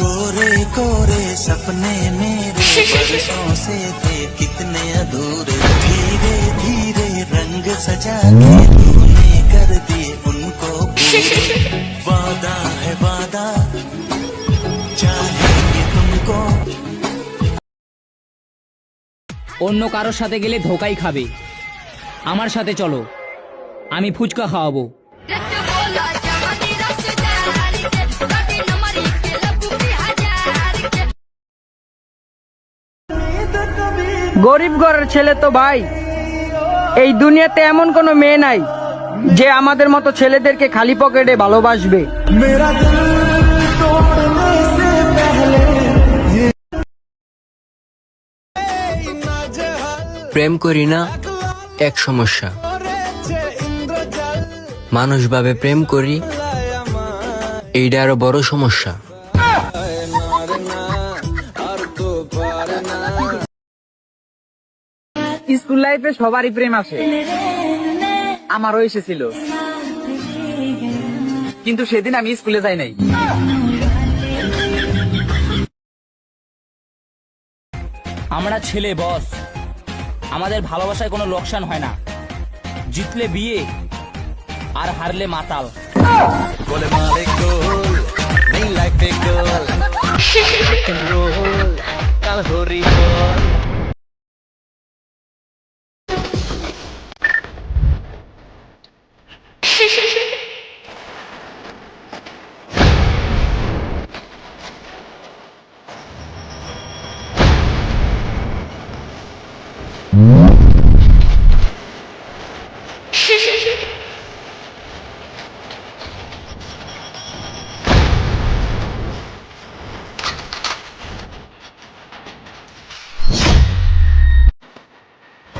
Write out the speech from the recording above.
कोरे कोरे सपने मेरे बरसों से थे कितने अधूरे धीरे धीरे रंग सजा के तूने कर दिए उनको पूरे वादा है वादा चाहेंगे तुमको অন্য কারোর সাথে গেলে ধোকাই খাবে আমার সাথে চলো আমি ফুচকা খাওয়াবো গরিব ঘরের ছেলে তো ভাই। এই দুনিয়াতে এমন কোনো মেয়ে নাই, যে আমাদের মতো ছেলেদেরকে খালি পকেটে ভালোবাসবে। প্রেম করি না, এক সমস্যা। মানুষ ভাবে প্রেম করি, এইটা আরও বড় সমস্যা। স্কুল লাইফে সবারই প্রেম আসে আমারও এসেছিল। কিন্তু সেদিন আমি স্কুলে যাই নাই। আমরা ছেলে বস। আমাদের ভালোবাসায় কোনো লোকসান হয় না। জিতলে বিয়ে আর হারলে মাতাল। গোল।